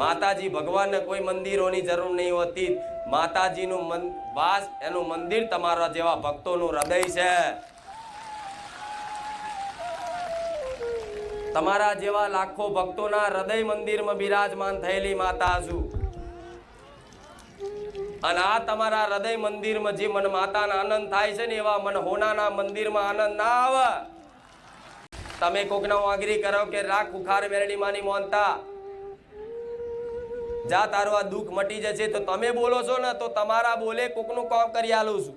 માતાજી ભગવાનને કોઈ મંદિરોની જરૂર નહીં હોતી. માતાજીનું મન, વાસ એનું મંદિર તમારા જેવા ભક્તોનું હૃદય છે. તમારા જેવા લાખો ભક્તોના હૃદય મંદિરમાં બિરાજમાન થયેલી માતા છું. અને આ તમારા હૃદય મંદિરમાં જે મન માતાના આનંદ થાય છે ને એવા મન હોનાના મંદિરમાં આનંદ ના આવે. તમે કોકના વાગરી કરો કે રાખ ઉખાર વેરણી માની મોનતા જા, તારો આ દુઃખ મટી જશે તો તમે બોલો છો ને, તો તમારા બોલે કોકનું કામ કરી આલું છું.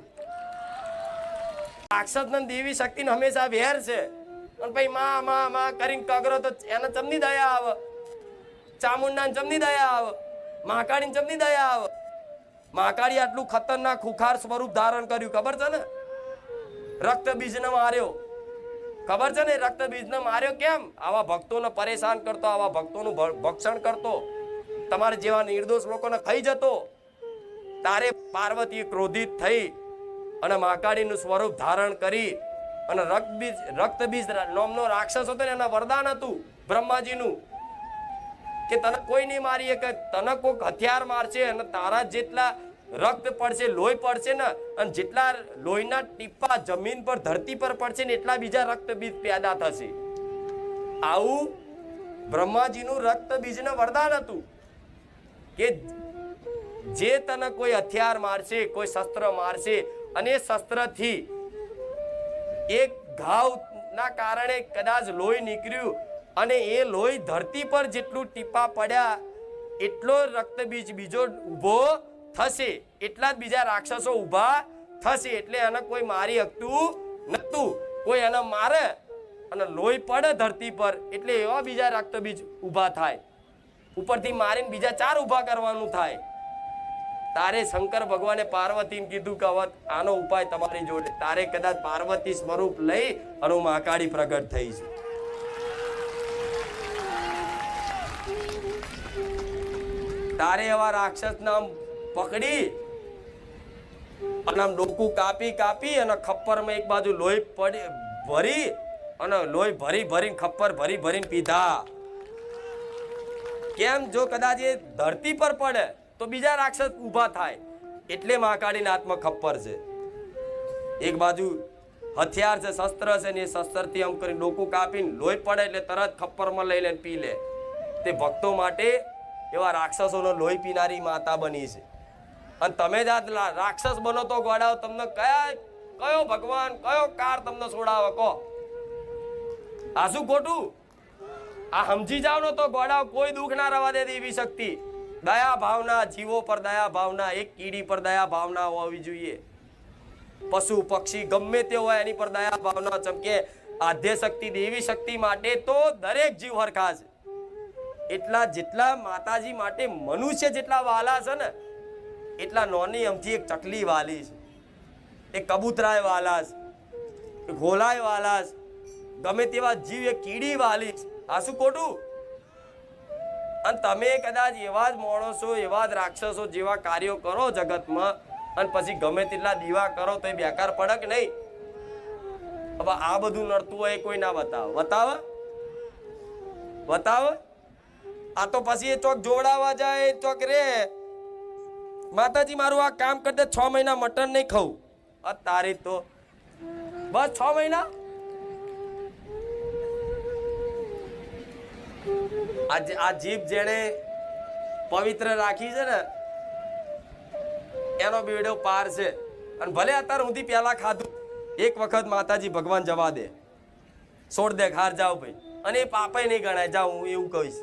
રાક્ષસન દેવી શક્તિને હંમેશા વેર છે. પણ ભાઈ, માં માં માં કરીને કગરો તો એને ચમની દયા આવે. ચામુંડાને ચમની દયા આવે. મહાકાળીને ચમની દયા આવે. મહાકાળી આટલું ખતરનાક ખુખાર સ્વરૂપ ધારણ કર્યું, ખબર છે ને? રક્ત બીજને માર્યો. ખબર છે ને, રક્ત બીજને માર્યો કેમ? આવા ભક્તોને પરેશાન કરતો, આવા ભક્તોનું ભક્ષણ કરતો. તમારે જેવા નિર્દોષ લોકોને ખાઈ જતો, તારે પાર્વતી ક્રોધિત થઈ અને મહાકાળીનું સ્વરૂપ ધારણ કરી અને રક્તબીજ રક્તબીજ નોમનો રાક્ષસ હતો ને, એના વરદાન હતું બ્રહ્માજીનું, કે તને કોઈ નહીં મારી શકે તને કોઈક હથિયાર મારશે અને તારા જેટલા રક્ત પડશે, લોહી પડશે ને, અને જેટલા લોહીના ટીપા જમીન પર, ધરતી પર પડશે ને, એટલા બીજા રક્તબીજ પેદા થશે. આવું બ્રહ્માજીનું રક્તબીજને વરદાન હતું. કે જે તને કોઈ હથિયાર મારશે, કોઈ શસ્ત્ર મારશે, અને શસ્ત્રથી એક ઘાવના કારણે કદાચ લોહી નીકળ્યું અને એ લોહી ધરતી પર જેટલું ટીપા પડ્યા, એટલો રક્તબીજ બીજો ઊભો થશે, એટલા જ બીજા રાક્ષસો ઊભા થશે, એટલે એને કોઈ મારી શકતું નહોતું. કોઈ એને મારે અને લોહી પડે ધરતી પર, એટલે એવા બીજા રક્તબીજ ઊભા થાય. ઉપરથી મારીને બીજા ચાર ઊભા કરવાનું થાય. તારે શંકર ભગવાને પાર્વતીને કીધું કે આનો ઉપાય તમારી જોડે. તારે કદાચ પાર્વતી સ્વરૂપ લઈ અને હું મહાકાળી પ્રગટ થઈ છું. તારે એવા રાક્ષસ નામ પકડી અને આમ ડોકું કાપી કાપી અને ખપ્પરમાં એક બાજુ લોહી પડી ભરી અને લોહી ભરી ભરીને ખપ્પર ભરી ભરીને પીધા. કેમ જો કદાચ એ ધરતી પર પડે, તો બીજા રાક્ષસ ઊભા થાય. એટલે મહાકાળીના હાથમાં ખપ્પર છે. એક બાજુ હથિયાર છે, શસ્ત્ર છે ને એ શસ્ત્રથી આમ કરીને ડોકું કાપીને લોહી પડે એટલે તરત ખપ્પરમાં લઈ લે પી લે. તે ભક્તો માટે એવા રાક્ષસોનો લોહી પીનારી માતા બની છે. અને તમે જ આ રાક્ષસ બનો તો ગોડાઓ તમને કયા, કયો ભગવાન, કયો કાર તમને છોડાવે? કહો. આ શું ખોટું? આ સમજી જાવ ને તો ગોડાઓ કોઈ દુઃખ ના રવા દે એવી શક્તિ. દયા ભાવના જીવો પર દયા ભાવના, એક કીડી પર દયા ભાવના હોવી જોઈએ. પશુ, પક્ષી, ગમે તે હોય એની પર દયા ભાવના ચમકે. આધ્ય શક્તિ, દેવી શક્તિ માટે તો દરેક જીવ હરખા છે. એટલા જેટલા માતાજી માટે મનુષ્ય જેટલા વાલા છે ને, એટલા નોની અમથી એક ચકલી વાલી છે. એક કબૂતરાય વાલા છે ઘોલાય વાલા છે. ગમે તેવા જીવ એક કીડી વાલી છે. આ શું ખોટું? અને તમે કદાચ એવા જ માણસો, એવા જ રાક્ષસો જેવા કાર્યો કરો જગતમાં, અને પછી ગમે તેટલા દીવા કરો તો એ બેકાર પડે કે નહીં. હવે આ બધું નડતું હોય કોઈ ના બતાવ? બતાવ? બતાવ? આ તો પછી એ ચોક જોડાવા જાય, એ ચોક રે. માતાજી, મારું આ કામ કરતા છ મહિના મટન નહીં ખાવું તારી તો બસ છ મહિના? આ આ જીભ જેણે પવિત્ર રાખી છે ને, એનો બીડો પાર છે. અને ભલે અત્યારે સુધી પહેલાં ખાધું, એક વખત માતાજી ભગવાન જવા દે. છોડ દે ખાર જાઓ ભાઈ. અને એ પાપે નહીં ગણાય. જાઓ, હું એવું કહીશ.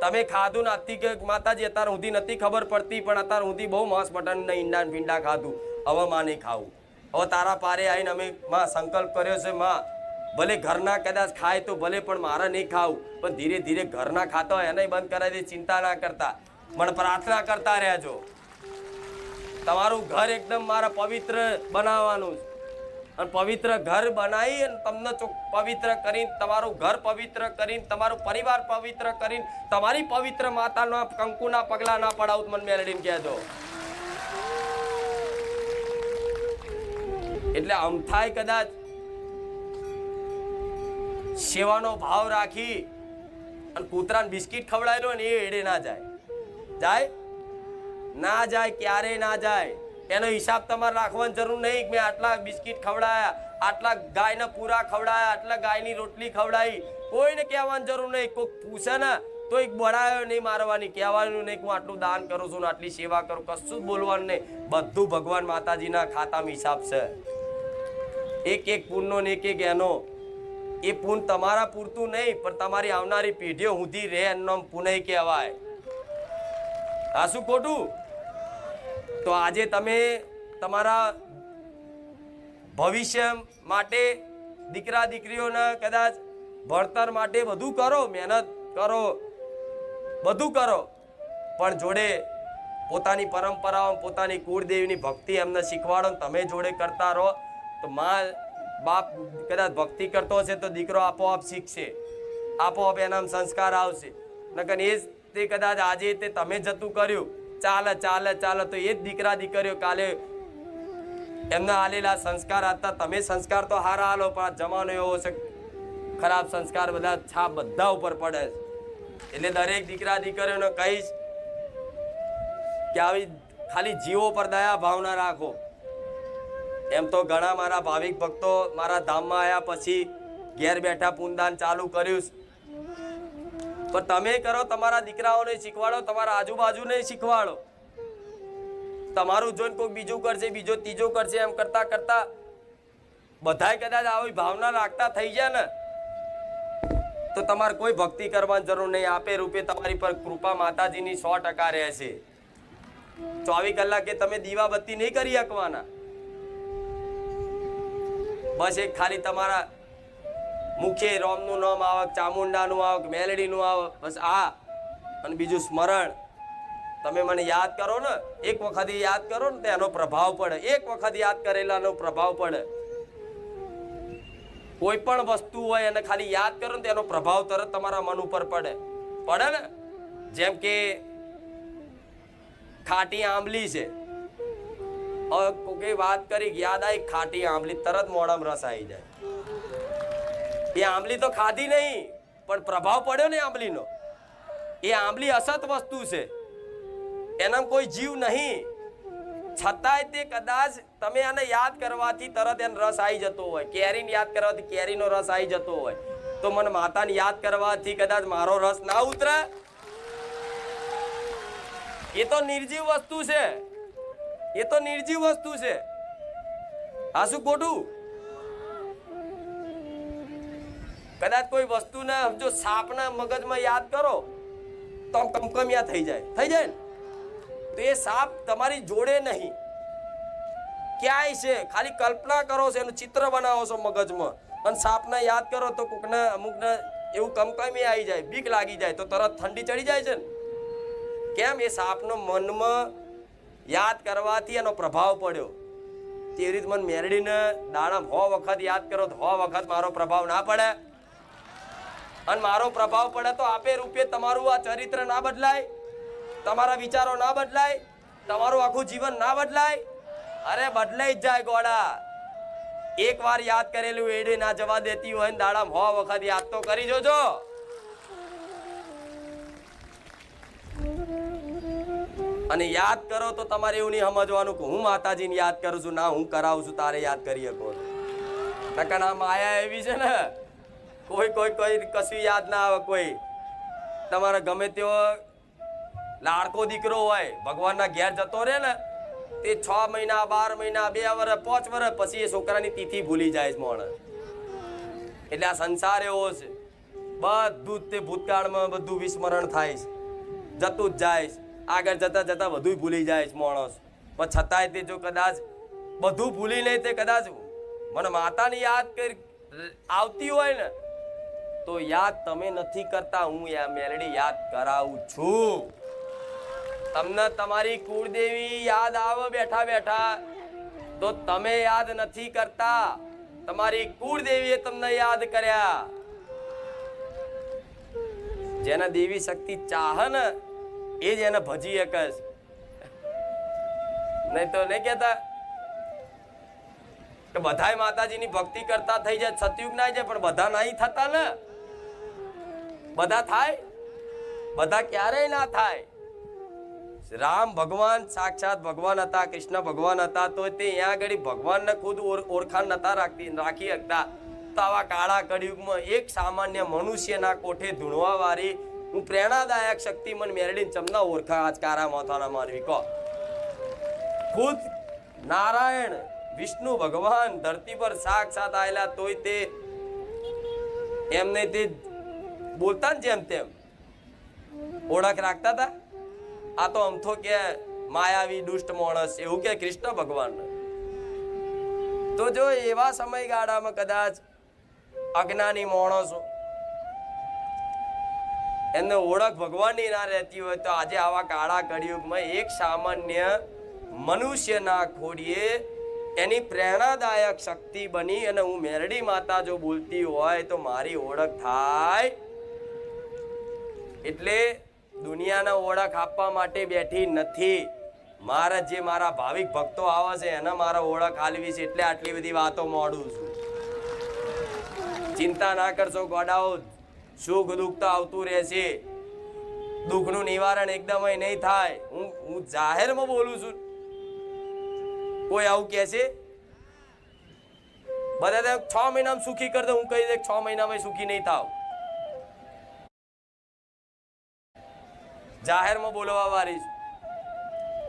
તમે ખાધું નથી કે માતાજી, અત્યારે સુધી નથી ખબર પડતી, પણ અત્યારે સુધી બહુ માંસ મટન ને ઈંડા પીંડા ખાધું. હવે માં નહીં ખાવું. હવે તારા પારે આવીને અમે માં સંકલ્પ કર્યો છે, માં ભલે ઘરના કદાચ ખાય તો ભલે પણ મારે નહીં ખાવું. પણ ધીરે ધીરે ઘરના ખાતા હોય એને બંધ કરાવી દે, ચિંતા ના કરતા. પણ પ્રાર્થના કરતા રહેજો. તમારું ઘર એકદમ મારા પવિત્ર બનાવવાનું અને પવિત્ર ઘર બનાવી અને તમને પવિત્ર કરીને, તમારું ઘર પવિત્ર કરીને, તમારું પરિવાર પવિત્ર કરીને, તમારી પવિત્ર માતાના કંકુના પગલા ના પડાવું મને મેળવીને કહેજો. એટલે અમથાય કદાચ સેવાનો ભાવ રાખી અને કૂતરાને બિસ્કિટ ખવડાવેલો ને એ એડે ના જાય. જાય? ના જાય ક્યારેય ના જાય? એનો હિસાબ તમારે રાખવાની જરૂર નહીં મેં આટલા બિસ્કિટ ખવડાયા, આટલા ગાયના પૂરા ખવડાયા, આટલા ગાયની રોટલી ખવડાવી કોઈને કહેવાની જરૂર નહીં. કોઈ પૂછે ને તો એક બળાયો નહીં મારવાની, કહેવાનું નહીં હું આટલું દાન કરું છું ને આટલી સેવા કરું. કશું જ બોલવાનું નહીં. બધું ભગવાન માતાજીના ખાતામાં હિસાબ છે. એક એક પૂરનો ને એક એક એનો એ પૂન તમારા પૂરતું નહીં, પણ તમારી આવનારી પેઢીઓ સુધી રહે એમનો પુનઃ કહેવાય. આ શું ખોટું? તો આજે તમે તમારા ભવિષ્ય માટે, દીકરા દીકરીઓના કદાચ ભણતર માટે બધું કરો, મહેનત કરો, બધું કરો, પણ જોડે પોતાની પરંપરાઓ, પોતાની કુળદેવીની ભક્તિ એમને શીખવાડો તમે જોડે કરતા રહો, તો માં બાપ કદાચ ભક્તિ કરતો હશે તો દીકરો આપોઆપ શીખશે. આપોઆપ એનામ સંસ્કાર આવશે. નકર એ જ તે કદાચ આજે તે તમે જતું કર્યું. ચાલે ચાલે ચાલે તો એ જ દીકરા દીકરીઓ કાલે એમના હાલેલા સંસ્કાર હતા તમે સંસ્કાર તો હારા હાલો, પણ જમાનો એવો છે ખરાબ સંસ્કાર બધા છાપ બધા ઉપર પડે છે. એટલે દરેક દીકરા દીકરીઓને કહીશ કે આવી ખાલી જીવો પર દયા ભાવના રાખો. એમ તો ઘણા મારા ભાવિક ભક્તો મારા ધામમાં આવ્યા પછી ઘેર બેઠા પૂનદાન ચાલુ કર્યું પણ તમે કરો, તમારા દીકરાઓને શીખવાડો, તમારા આજુબાજુને શીખવાડો. તમારું જોઈને કોઈ બીજું કરશે, બીજો ત્રીજો કરશે, એમ કરતા કરતા બધાય કદાચ આવી ભાવના રાખતા થઈ જાય ને. તો તમારે કોઈ ભક્તિ કરવાની જરૂર નહીં. આપે રૂપે તમારી પર કૃપા માતાજીની સો ટકા રહેશે. ચોવીસ કલાકે તમે દીવાબત્તી નહીં કરી શકવાના. બસ એક ખાલી તમારા મુખ્ય રોમનું નામ આવક, ચામુંડાનું આવક, મેલડીનું આવક, બસ આ. અને બીજું સ્મરણ. તમે મને યાદ કરો ને, એક વખત યાદ કરો ને તેનો પ્રભાવ પડે. એક વખત યાદ કરેલાનો પ્રભાવ પડે. કોઈ પણ વસ્તુ હોય એને ખાલી યાદ કરો ને તેનો પ્રભાવ તરત તમારા મન ઉપર પડે. પડે ને? જેમ કે ખાટી આંબલી છે. વાત કરી કે યાદ આવી ખાટી આંબલી, તરત મોઢામાં રસ આવી જાય. એ આંબલી તો ખાધી નહીં, પણ પ્રભાવ પડ્યો ને આંબલીનો. એ આંબલી અસત વસ્તુ છે. એનામાં કોઈ જીવ નહીં. છતાંય તે કદાચ તમે આને યાદ કરવાથી તરત એનો રસ આવી જતો હોય. કેરીને યાદ કરવાથી કેરીનો રસ આવી જતો હોય. તો મને માતાને યાદ કરવાથી કદાચ મારો રસ ના ઉતરે. એ તો નિર્જીવ વસ્તુ છે. એ તો નિર્જીવ વસ્તુ છે. આ શું ખોટું? કદાચ કોઈ વસ્તુના જો સાપના મગજમાં યાદ કરો તો કમકમિયા થઈ જાય. થઈ જાય ને? તો એ સાપ તમારી જોડે નહીં. ક્યાંય છે? ખાલી કલ્પના કરો છો, એનું ચિત્ર બનાવો છો મગજમાં. અને સાપને યાદ કરો તો કોકને અમુકને એવું કમકમી આવી જાય, બીક લાગી જાય, તો તરત ઠંડી ચડી જાય છે ને? કેમ? એ સાપનો મનમાં યાદ કરવાથી એનો પ્રભાવ પડ્યો. તેવી રીતે મને મેરડીને દાણા હો વખત યાદ કરો તો હો વખત મારો પ્રભાવ ના પડે. અને મારો પ્રભાવ પડે તો આપે રૂપે તમારું આ ચરિત્ર ના બદલાય, તમારા વિચારો ના બદલાય, તમારું આખું જીવન ના બદલાય. અરે બદલાઈ જ જાય ગોડા. એક વાર યાદ કરેલું એડે ના જવા દેતી હોય ને દાડા હો વખત યાદ તો કરી જોજો. અને યાદ કરો તો તમારે એવું નહીં સમજવાનું કે હું માતાજીને યાદ કરું છું, ના, હું કરાવું છું, તારે યાદ કરી શકો નકર આ માયા એવી છે ને, કોઈ કોઈ કોઈ કશું યાદ ના આવે, કોઈ. તમારે ગમે તેવો લાડકો દીકરો હોય, ભગવાનના ઘેર જતો રહે ને, તે છ મહિના, બાર મહિના, બે વર્ષ પાંચ વર્ષ પછી એ છોકરાની તિથિ ભૂલી જાય છે માણસ એટલે આ સંસાર એવો છે. બધું તે ભૂતકાળમાં બધું વિસ્મરણ થાય છે. જતું જ જાય છે. આગળ જતા જતા બધું ભૂલી જાય છે માણસ. પણ છતાંય તે જો કદાચ બધું ભૂલી નહીં તે કદાચ મને માતાની યાદ કરી આવતી હોય ને, તો યાદ તમે નથી કરતા. હું યા મેલડી યાદ કરાવું છું. તમને તમારી કુળદેવી યાદ આવે બેઠા બેઠા? તો તમે યાદ નથી કરતા. તમારી કુળદેવીએ તમને યાદ કર્યા. જેના દેવી શક્તિ ચાહ ને એ જ એને ભજી એક જ. નહીં તો નહીં કહેતા? કે બધાય માતાજીની ભક્તિ કરતા થઈ જાય, સતયુગ ના જાય, પણ બધા નહીં થતા ને? બધા થાય? બધા ક્યારેય ના થાય? રામ ભગવાન સાક્ષાત ભગવાન હતા, કૃષ્ણ ભગવાન હતા, તો તે ત્યાં આગળ ભગવાનને ખુદ ઓળખાણ નતા રાખતી, રાખી શકતા. તો આવા કાળા કળિયુગમાં એક સામાન્ય મનુષ્યના કોઠે ધૂણવા વાળી હું પ્રેરણાદાયક શક્તિ મન મેળવીને ચમના ઓળખા આજ કારા માથાના મારવી કહો ખુદ નારાયણ, વિષ્ણુ ભગવાન ધરતી પર સાક્ષાત આવેલા તોય તે એમને તે બોલતા ને જેમ તેમ ઓળખ રાખતા હતા આ તો અમથો કે માયાવી દુષ્ટ માણસ, એવું કે કૃષ્ણ ભગવાન. તો જો એવા સમયગાળામાં કદાચ અજ્ઞાની માણસો એમને ઓળખ ભગવાનની ના રહેતી હોય તો આજે આવા કાળા કળિયુગમાં એક સામાન્ય મનુષ્યના ખોડીએ એની પ્રેરણાદાયક શક્તિ બની અને હું મેરડી માતા જો બોલતી હોય તો મારી ઓળખ થાય. એટલે દુનિયાના ઓળખ આપવા માટે બેઠી નથી. મારા જે મારા ભાવિક ભક્તો આવે છે, એને મારા ઓળખ હાલવી છે, એટલે આટલી બધી વાતો મોડું છું. ચિંતા ના કરશો ગોડાઓ સુખ દુઃખ તો આવતું રહેશે દુઃખનું નિવારણ એકદમ નહીં થાય. હું હું જાહેરમાં બોલું છું. કોઈ આવું કહે છે? બધા છ મહિનામાં સુખી કરી દે, હું કહી દે છ મહિનામાં સુખી નહીં થાવ. જાહેરમાં બોલવા વાળી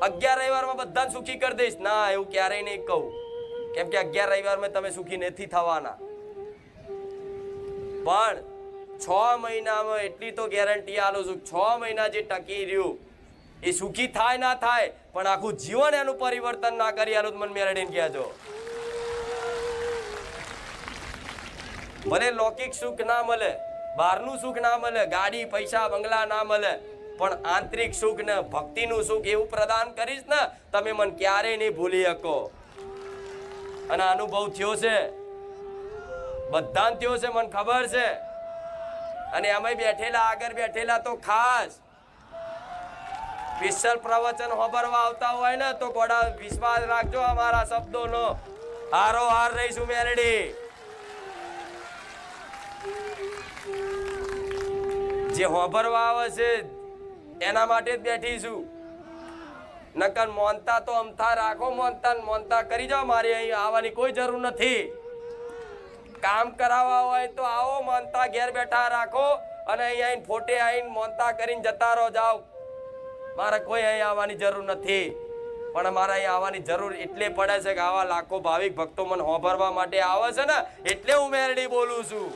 અગિયાર રવિવારમાં બધાને સુખી કરી દઈશ. ના, એવું ક્યારેય નહીં કહું. કેમ કે અગિયાર રવિવારમાં તમે સુખી નથી થવાના. પણ છ મહિનામાં એટલી તો ગેરંટી આલું છું. છ મહિના જે ટકી રહ્યું, એ સુખી થાય ના થાય, પણ આખું જીવન એનું પરિવર્તન ના કરી આલું મન મેળવીને છો ભલે લૌકિક સુખ ના મળે, બહારનું સુખ ના મળે, ગાડી, પૈસા, બંગલા ના મળે, પણ આંતરિક સુખ ને ભક્તિનું સુખ એવું પ્રદાન કરીશ ને, તમે મને ક્યારેય નહીં ભૂલી શકો. અને અનુભવ થયો છે. બધાને થયો છે, મને ખબર છે. અને અમે બેઠેલા, આગળ બેઠેલા તો ખાસ. વિશલ પ્રવચન હોબરવા આવતા હોય ને, તો ગોડા વિશ્વાસ રાખજો અમારા શબ્દોનો. હારો હાર રહીશું મેલડી. જે હોભરવા આવે છે, એના માટે જ બેઠી છું નકર મોનતા તો અમથા રાખો, મોનતા મોનતા કરી જાઓ, મારી અહીં આવવાની કોઈ જરૂર નથી. કામ કરાવવા હોય તો આવો માનતા ઘેર બેઠા રાખો અને અહીં આવીને ફોટે આવીને મોનતા કરીને જતા રહો, જાઓ. મારે કોઈ અહીં આવવાની જરૂર નથી. પણ મારે અહીં આવવાની જરૂર એટલે પડે છે કે આવા લાખો ભાવિક ભક્તો મને હોભરવા માટે આવે છે ને, એટલે હું મેરડી બોલું છું.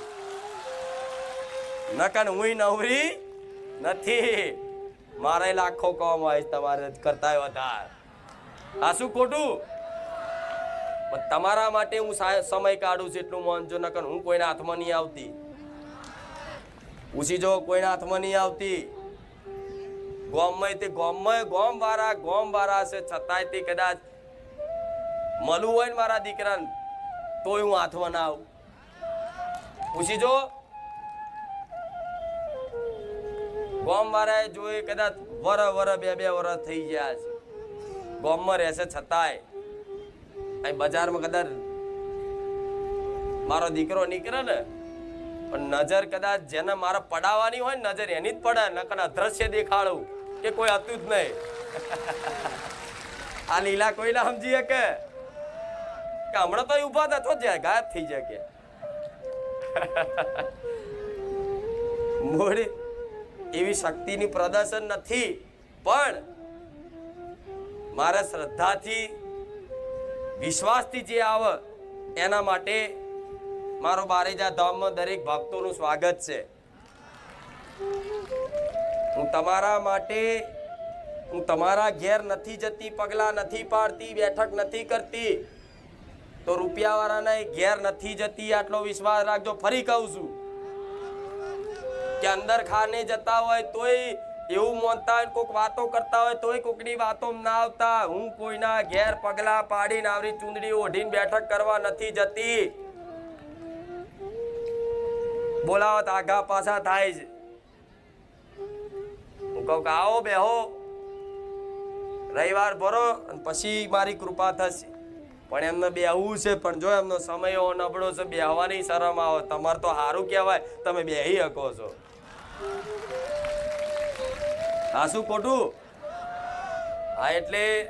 નકન હું નવરી નથી. મારે લાખો કોમ હોય તમારે કરતા વધારે. આ શું ખોટું? પણ તમારા માટે હું સમય કાઢું છું એટલું માનજો નકર હું કોઈના હાથમાં નહીં આવતી. પૂછી જો, કોઈના હાથમાં નહીં આવતી. ગોમય તે ગોમમાં ગોમ વાળા ગોમ વાળા છે, છતાંય તે કદાચ મળવું હોય ને મારા દીકરાને, તોય હું હાથમાં ના આવું. પૂછી જો. ગોમ વાળાએ જોઈ કદાચ વર વર બે બે વર થઈ ગયા છે. ગોમમાં રહેશે છતાંય. અહીં બજારમાં કદાચ મારો દીકરો નીકળે ને, પણ નજર કદાચ જેને મારે પડાવવાની હોય ને, નજર એની જ પડે, નકર અદ્રશ્ય દેખાડું, કે કોઈ હતું જ નહીં. આ લીલા કોઈ ના સમજી શકે? કે હમણાં તો ઊભા હતા, તો જાય ગાયબ થઈ જાય કે મૂળ એવી શક્તિની પ્રદર્શન નથી, પણ મારા શ્રદ્ધાથી વિશ્વાસથી જે આવે, એના માટે મારો બારેજા ધામમાં દરેક ભક્તોનું સ્વાગત છે. હું તમારા માટે, હું તમારા ઘેર નથી જતી, પગલા નથી પાડતી, બેઠક નથી કરતી, તો રૂપિયાવાળાના ઘેર નથી જતી, આટલો વિશ્વાસ રાખજો, ફરી કહું છું. કે અંદર ખાને જતા હોય તોય એવું માનતા હોય કોઈક વાતો કરતા હોય તોય કોકની વાતો ના આવતા. હું કોઈના ઘેર પગલા પાડીને આવરી ચૂંદડી ઓઢીને બેઠક કરવા નથી જતી. બોલાવત આઘા પાછા થાય છે હું કહું કે આવો બેહો રવિવાર ભરો અને પછી મારી કૃપા થશે. પણ એમને બેહવું છે, પણ જો એમનો સમય નબળો છે, બેહવાની શરમ આવે. તમારે તો સારું કહેવાય, તમે બેહી શકો છો. આ શું ખોટું? હા, એટલે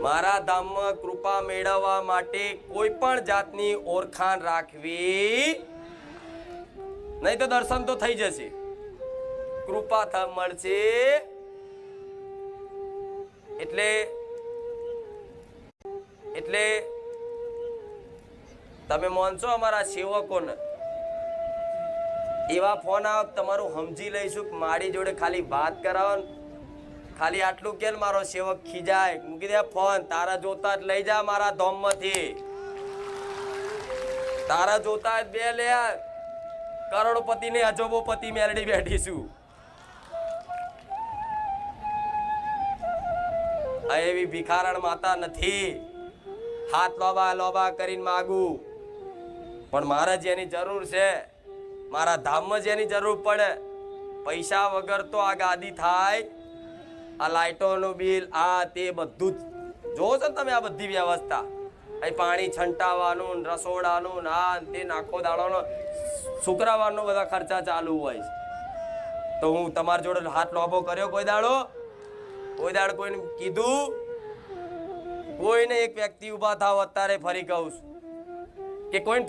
મારા ધામમાં કૃપા મેળવવા માટે કોઈ પણ જાતની ઓળખાણ રાખવી નહીં તો દર્શન તો થઈ જશે. કૃપા થ મળશે. એટલે એટલે તમે માનશો અમારા સેવકોને? એવા ફોન આવે તમારું સમજી લઈશું કે મારી જોડે ખાલી વાત કરાવો ખાલી આટલું કે મારો સેવક ખીજાય. મૂકી દે ફોન. તારા જોતા જ લઈ જા મારા ધોમમાંથી. તારા જોતા જ બે લે કરોડપતિ ને અજોબોપતિ મેલડી બેઠીશું. આ એવી ભિખારણ માતા નથી. હાથ લોબા લોબા કરીને માગું. પણ મારે જેની જરૂર છે. મારા ધામમાં જેની જરૂર પડે. પૈસા વગર તો આ ગાદી થાય. આ લાઇટોનું બિલ, આ તે બધું જ. જોવો છો ને તમે આ બધી વ્યવસ્થા? અહીં પાણી છંટાવાનું રસોડાનું, આ તે નાખો દાડોનો શુક્રવારનો બધા ખર્ચા ચાલુ હોય છે. તો હું તમારી જોડે હાથ લોભો કર્યો કોઈ દાડો? કોઈ દાડો કોઈને કીધું? કોઈને એક વ્યક્તિ ઊભા થાવ, અત્યારે ફરી કહું છું. કે કોઈને